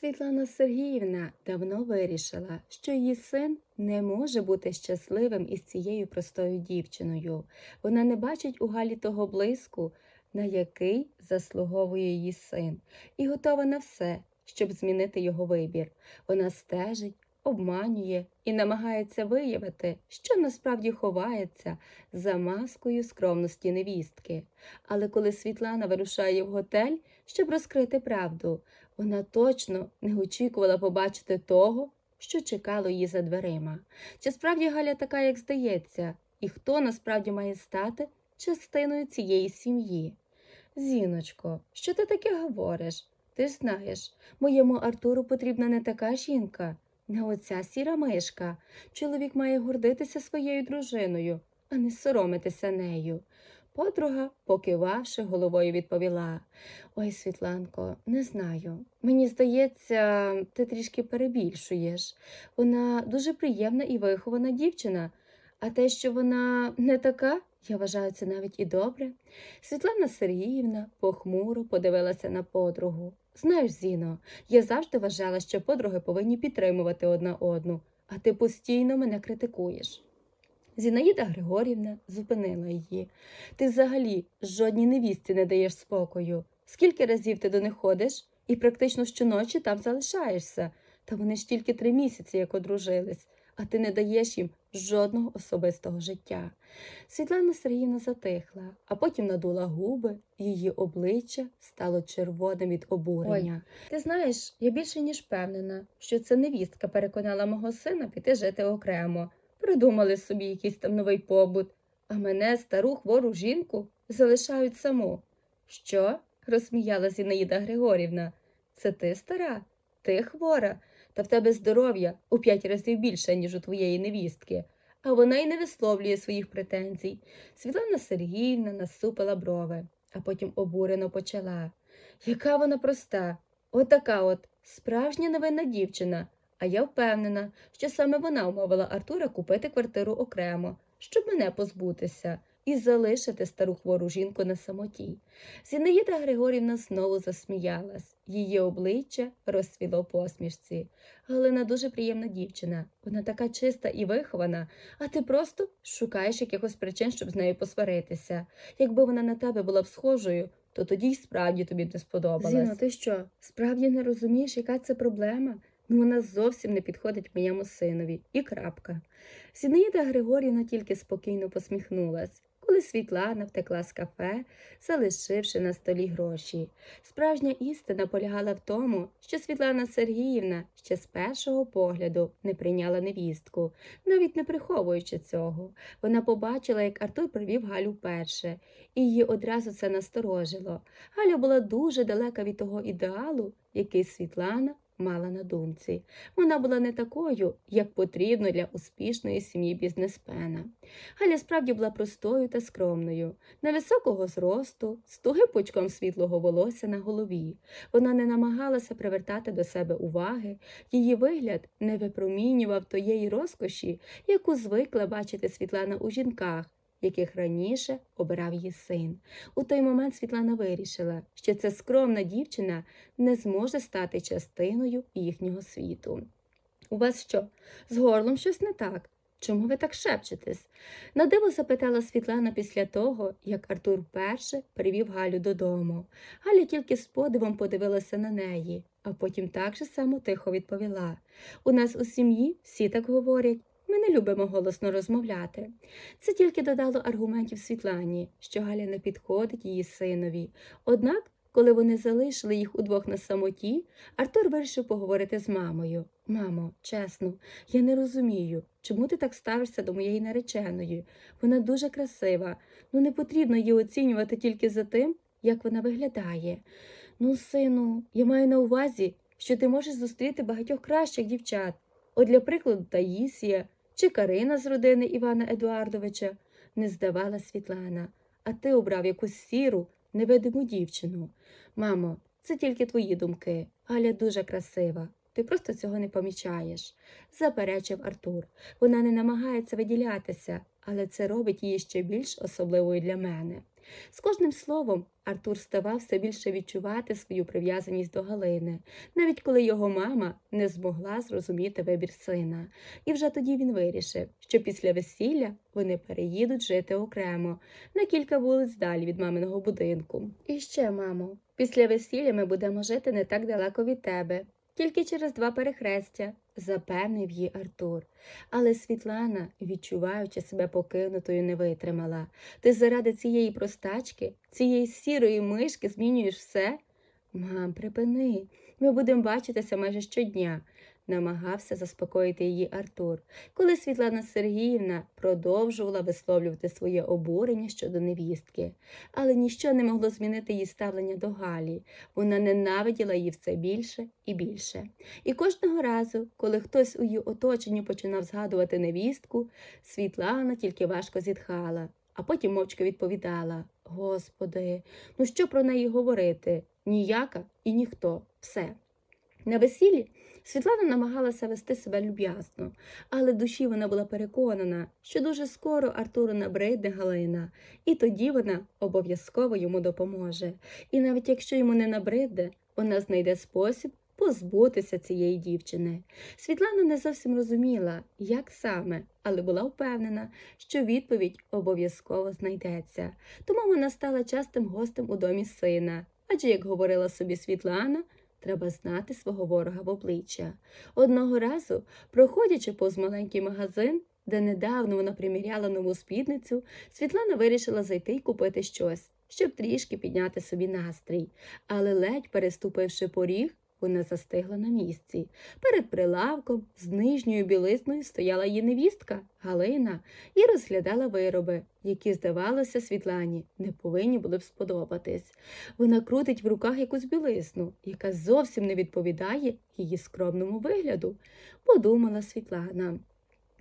Світлана Сергіївна давно вирішила, що її син не може бути щасливим із цією простою дівчиною. Вона не бачить у Галі того блиску, на який заслуговує її син, і готова на все, щоб змінити його вибір. Вона стежить, обманює і намагається виявити, що насправді ховається за маскою скромності невістки. Але коли Світлана вирушає в готель, щоб розкрити правду, вона точно не очікувала побачити того, що чекало її за дверима. Чи справді Галя така, як здається, і хто насправді має стати частиною цієї сім'ї? Зіночко, що ти таке говориш? Ти ж знаєш, моєму Артуру потрібна не така жінка, не оця сіра мишка. Чоловік має гордитися своєю дружиною, а не соромитися нею. Подруга, покивавши, головою відповіла Ой, Світланко, не знаю. Мені здається, ти трішки перебільшуєш. Вона дуже приємна і вихована дівчина, а те, що вона не така, я вважаю це навіть і добре. Світлана Сергіївна похмуро подивилася на подругу. Знаєш, Зіно, я завжди вважала, що подруги повинні підтримувати одна одну, а ти постійно мене критикуєш. Зінаїда Григорівна зупинила її. Ти взагалі жодній невістці не даєш спокою. Скільки разів ти до них ходиш і практично щоночі там залишаєшся, та вони ж тільки три місяці як одружились, а ти не даєш їм жодного особистого життя. Світлана Сергіївна затихла, а потім надула губи, її обличчя стало червоним від обурення. Ти знаєш, я більше ніж впевнена, що це невістка переконала мого сина піти жити окремо. Придумали собі якийсь там новий побут, а мене, стару хвору жінку, залишають саму. Що? розсміяла Зінаїда Григорівна. Це ти стара? Ти хвора, та в тебе здоров'я у п'ять разів більше, ніж у твоєї невістки. А вона й не висловлює своїх претензій. Світлана Сергіївна насупила брови, а потім обурено почала. Яка вона проста, отака от справжня невинна дівчина. А я впевнена, що саме вона умовила Артура купити квартиру окремо, щоб мене позбутися і залишити стару хвору жінку на самоті. Зінаїда Григорівна знову засміялась. Її обличчя розсвіло посмішці. Галина дуже приємна дівчина. Вона така чиста і вихована, а ти просто шукаєш якихось причин, щоб з нею посваритися. Якби вона на тебе була б схожою, то тоді й справді тобі не сподобалась. Зіно, ти що, справді не розумієш, яка це проблема? Ну, вона зовсім не підходить моєму синові. І крапка. Зінаїда Григорівна тільки спокійно посміхнулась, коли Світлана втекла з кафе, залишивши на столі гроші. Справжня істина полягала в тому, що Світлана Сергіївна ще з першого погляду не прийняла невістку, навіть не приховуючи цього. Вона побачила, як Артур привів Галю вперше, і її одразу це насторожило. Галя була дуже далека від того ідеалу, який Світлана мала на думці. Вона була не такою, як потрібно для успішної сім'ї бізнесмена. Галя справді була простою та скромною, невисокого зросту, з тугим пучком світлого волосся на голові. Вона не намагалася привертати до себе уваги, її вигляд не випромінював тієї розкоші, яку звикла бачити Світлана у жінках. Яких раніше обирав її син. У той момент Світлана вирішила, що ця скромна дівчина не зможе стати частиною їхнього світу. У вас що, з горлом щось не так? Чому ви так шепчетесь? Надиво запитала Світлана після того, як Артур вперше привів Галю додому. Галя тільки з подивом подивилася на неї, а потім так же само тихо відповіла. У нас у сім'ї всі так говорять. Ми не любимо голосно розмовляти. Це тільки додало аргументів Світлані, що Галя не підходить її синові. Однак, коли вони залишили їх удвох на самоті, Артур вирішив поговорити з мамою. Мамо, чесно, я не розумію, чому ти так ставишся до моєї нареченої. Вона дуже красива, ну не потрібно її оцінювати тільки за тим, як вона виглядає. Ну, сину, я маю на увазі, що ти можеш зустріти багатьох кращих дівчат. От, для прикладу, Таїсія чи Карина з родини Івана Едуардовича, не здавала Світлана, а ти обрав якусь сіру, невидиму дівчину. Мамо, це тільки твої думки. Галя дуже красива. Ти просто цього не помічаєш, заперечив Артур. Вона не намагається виділятися, але це робить її ще більш особливою для мене. З кожним словом Артур ставав все більше відчувати свою прив'язаність до Галини, навіть коли його мама не змогла зрозуміти вибір сина. І вже тоді він вирішив, що після весілля вони переїдуть жити окремо на кілька вулиць далі від маминого будинку. І ще, мамо, після весілля ми будемо жити не так далеко від тебе, тільки через два перехрестя, запевнив її Артур. Але Світлана, відчуваючи себе покинутою, не витримала. Ти заради цієї простачки, цієї сірої мишки змінюєш все? Мам, припини, ми будемо бачитися майже щодня, намагався заспокоїти її Артур, коли Світлана Сергіївна продовжувала висловлювати своє обурення щодо невістки. Але ніщо не могло змінити її ставлення до Галі. Вона ненавиділа її все більше і більше. І кожного разу, коли хтось у її оточенні починав згадувати невістку, Світлана тільки важко зітхала, а потім мовчки відповідала Господи, ну що про неї говорити? Ніяка і ніхто. Все. На весіллі Світлана намагалася вести себе люб'язно, але душі вона була переконана, що дуже скоро Артуру набридне Галина, і тоді вона обов'язково йому допоможе. І навіть якщо йому не набридне, вона знайде спосіб позбутися цієї дівчини. Світлана не зовсім розуміла, як саме, але була впевнена, що відповідь обов'язково знайдеться. Тому вона стала частим гостем у домі сина. Адже, як говорила собі Світлана, треба знати свого ворога в обличчя. Одного разу, проходячи повз маленький магазин, де недавно вона приміряла нову спідницю, Світлана вирішила зайти й купити щось, щоб трішки підняти собі настрій. Але ледь переступивши поріг, вона застигла на місці. Перед прилавком з нижньою білизною стояла її невістка Галина і розглядала вироби, які, здавалося, Світлані не повинні були б сподобатись. Вона крутить в руках якусь білизну, яка зовсім не відповідає її скромному вигляду, подумала Світлана.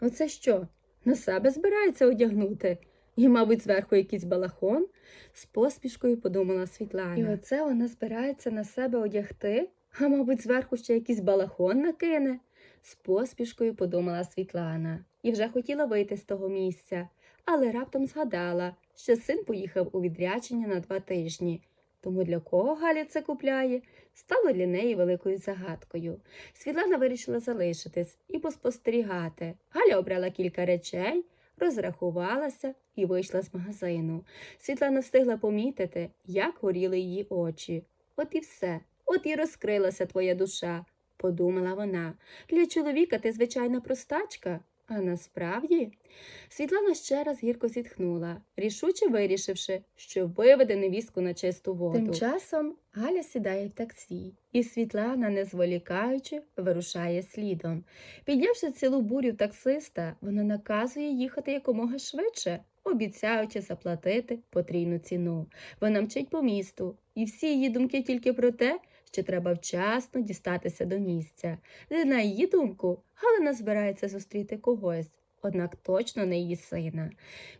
Оце що? На себе збирається одягнути? І, мабуть, зверху якийсь балахон? З поспішкою подумала Світлана. І оце вона збирається на себе одягти, а мабуть, зверху ще якийсь балахон накине. З поспішкою подумала Світлана і вже хотіла вийти з того місця, але раптом згадала, що син поїхав у відрядження на два тижні. Тому для кого Галя це купляє, стало для неї великою загадкою. Світлана вирішила залишитись і поспостерігати. Галя обрала кілька речей, розрахувалася і вийшла з магазину. Світлана встигла помітити, як горіли її очі. От і все, от і розкрилася твоя душа, подумала вона. Для чоловіка ти звичайна простачка, а насправді. Світлана ще раз гірко зітхнула, рішуче вирішивши, що виведе невістку на чисту воду. Тим часом Галя сідає в таксі, і Світлана, не зволікаючи, вирушає слідом. Піднявши цілу бурю таксиста, вона наказує їхати якомога швидше, обіцяючи заплатити потрійну ціну. Вона мчить по місту, і всі її думки тільки про те, що треба вчасно дістатися до місця. Де, на її думку, Галина збирається зустріти когось, однак точно не її сина.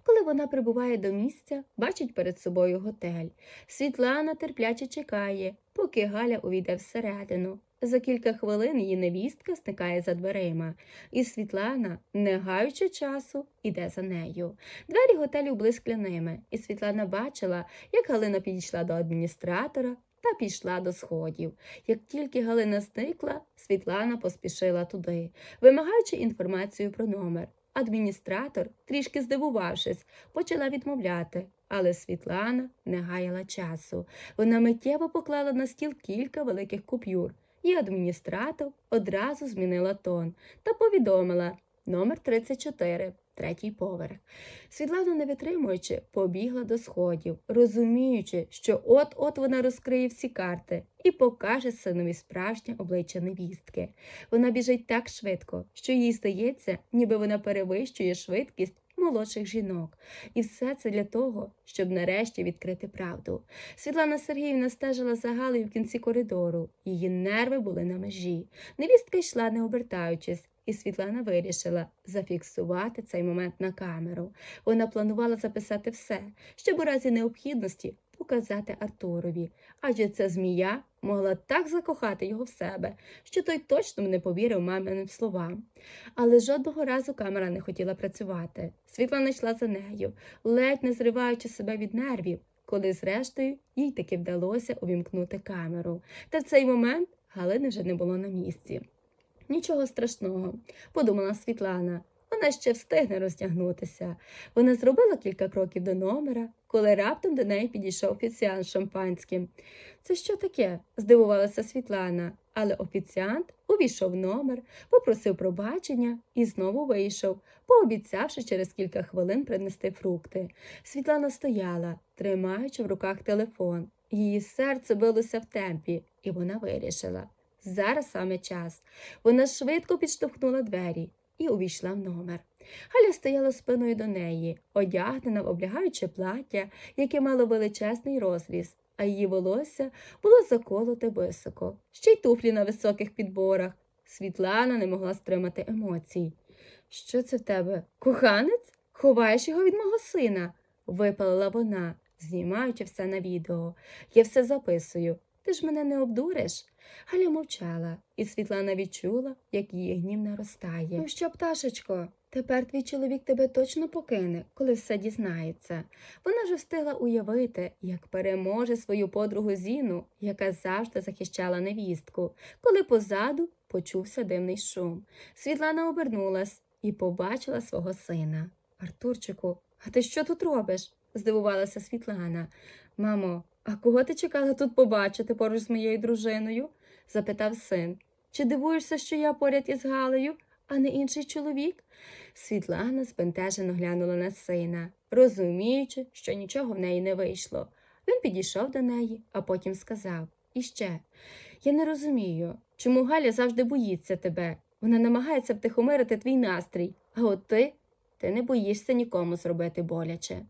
Коли вона прибуває до місця, бачить перед собою готель. Світлана терпляче чекає, поки Галя увійде всередину. За кілька хвилин її невістка зникає за дверима, і Світлана, не гаючи часу, іде за нею. Двері готелю були скляними, і Світлана бачила, як Галина підійшла до адміністратора та пішла до сходів. Як тільки Галина зникла, Світлана поспішила туди, вимагаючи інформацію про номер. Адміністратор, трішки здивувавшись, почала відмовляти, але Світлана не гаяла часу. Вона миттєво поклала на стіл кілька великих купюр, і адміністратор одразу змінила тон та повідомила номер 34, третій поверх. Світлана, не витримуючи, побігла до сходів, розуміючи, що от-от вона розкриє всі карти і покаже синові справжнє обличчя невістки. Вона біжить так швидко, що їй здається, ніби вона перевищує швидкість молодших жінок. І все це для того, щоб нарешті відкрити правду. Світлана Сергіївна стежила за Галею в кінці коридору. Її нерви були на межі. Невістка йшла, не обертаючись. І Світлана вирішила зафіксувати цей момент на камеру. Вона планувала записати все, щоб у разі необхідності показати Артурові, адже ця змія могла так закохати його в себе, що той точно не повірив маминим словам. Але жодного разу камера не хотіла працювати. Світлана йшла за нею, ледь не зриваючи себе від нервів, коли, зрештою, їй таки вдалося увімкнути камеру. Та в цей момент Галини вже не було на місці. Нічого страшного, подумала Світлана. Вона ще встигне роздягнутися. Вона зробила кілька кроків до номера, коли раптом до неї підійшов офіціант шампанським. Це що таке? здивувалася Світлана, але офіціант увійшов в номер, попросив пробачення і знову вийшов, пообіцявши через кілька хвилин принести фрукти. Світлана стояла, тримаючи в руках телефон. Її серце билося в темпі, і вона вирішила. Зараз саме час. Вона швидко підштовхнула двері і увійшла в номер. Галя стояла спиною до неї, одягнена в облягаюче плаття, яке мало величезний розріз, а її волосся було заколоте високо, ще й туфлі на високих підборах. Світлана не могла стримати емоцій. Що це в тебе? Коханець? Ховаєш його від мого сина? випалила вона, знімаючи все на відео. Я все записую. Ти ж мене не обдуриш? Галя мовчала, і Світлана відчула, як її гнів наростає. Ну що, пташечко, тепер твій чоловік тебе точно покине, коли все дізнається. Вона вже встигла уявити, як переможе свою подругу Зіну, яка завжди захищала невістку, коли позаду почувся дивний шум. Світлана обернулась і побачила свого сина. Артурчику, а ти що тут робиш? здивувалася Світлана. Мамо, а кого ти чекала тут побачити поруч з моєю дружиною? запитав син. Чи дивуєшся, що я поряд із Галею, а не інший чоловік? Світлана збентежено глянула на сина, розуміючи, що нічого в неї не вийшло. Він підійшов до неї, а потім сказав І ще, я не розумію, чому Галя завжди боїться тебе. Вона намагається втихомирити твій настрій, а от ти, ти не боїшся нікому зробити боляче.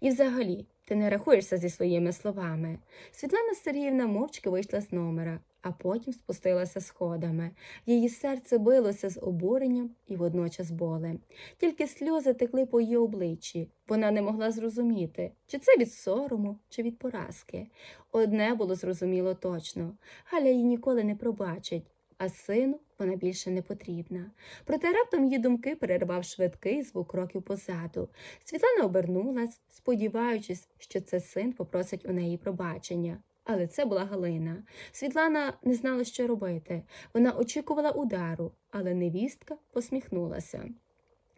І взагалі, ти не рахуєшся зі своїми словами. Світлана Сергіївна мовчки вийшла з номера, а потім спустилася сходами. Її серце билося з обуренням і водночас болем. Тільки сльози текли по її обличчі. Вона не могла зрозуміти, чи це від сорому, чи від поразки. Одне було зрозуміло точно Галя її ніколи не пробачить. А сину вона більше не потрібна. Проте раптом її думки перервав швидкий звук кроків позаду. Світлана обернулась, сподіваючись, що це син попросить у неї пробачення. Але це була Галина. Світлана не знала, що робити. Вона очікувала удару, але невістка посміхнулася.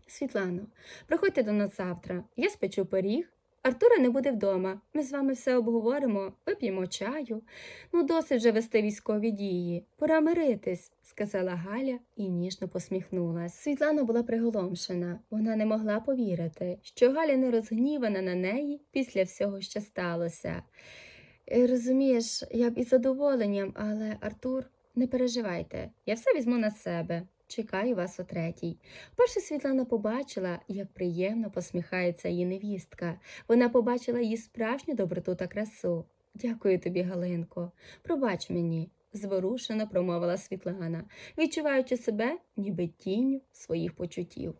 Світлано, приходьте до нас завтра. Я спечу пиріг. Артура не буде вдома. Ми з вами все обговоримо, вип'ємо чаю. Ну, досить вже вести військові дії. Пора миритись, сказала Галя і ніжно посміхнулась. Світлана була приголомшена. Вона не могла повірити, що Галя не розгнівана на неї після всього, що сталося. «Е, Розумієш, я б із задоволенням, але Артур, не переживайте, я все візьму на себе. Чекаю вас о третій. Перше Світлана побачила, як приємно посміхається її невістка. Вона побачила її справжню доброту та красу. Дякую тобі, Галинко. Пробач мені, зворушено промовила Світлана, відчуваючи себе ніби тінню своїх почуттів.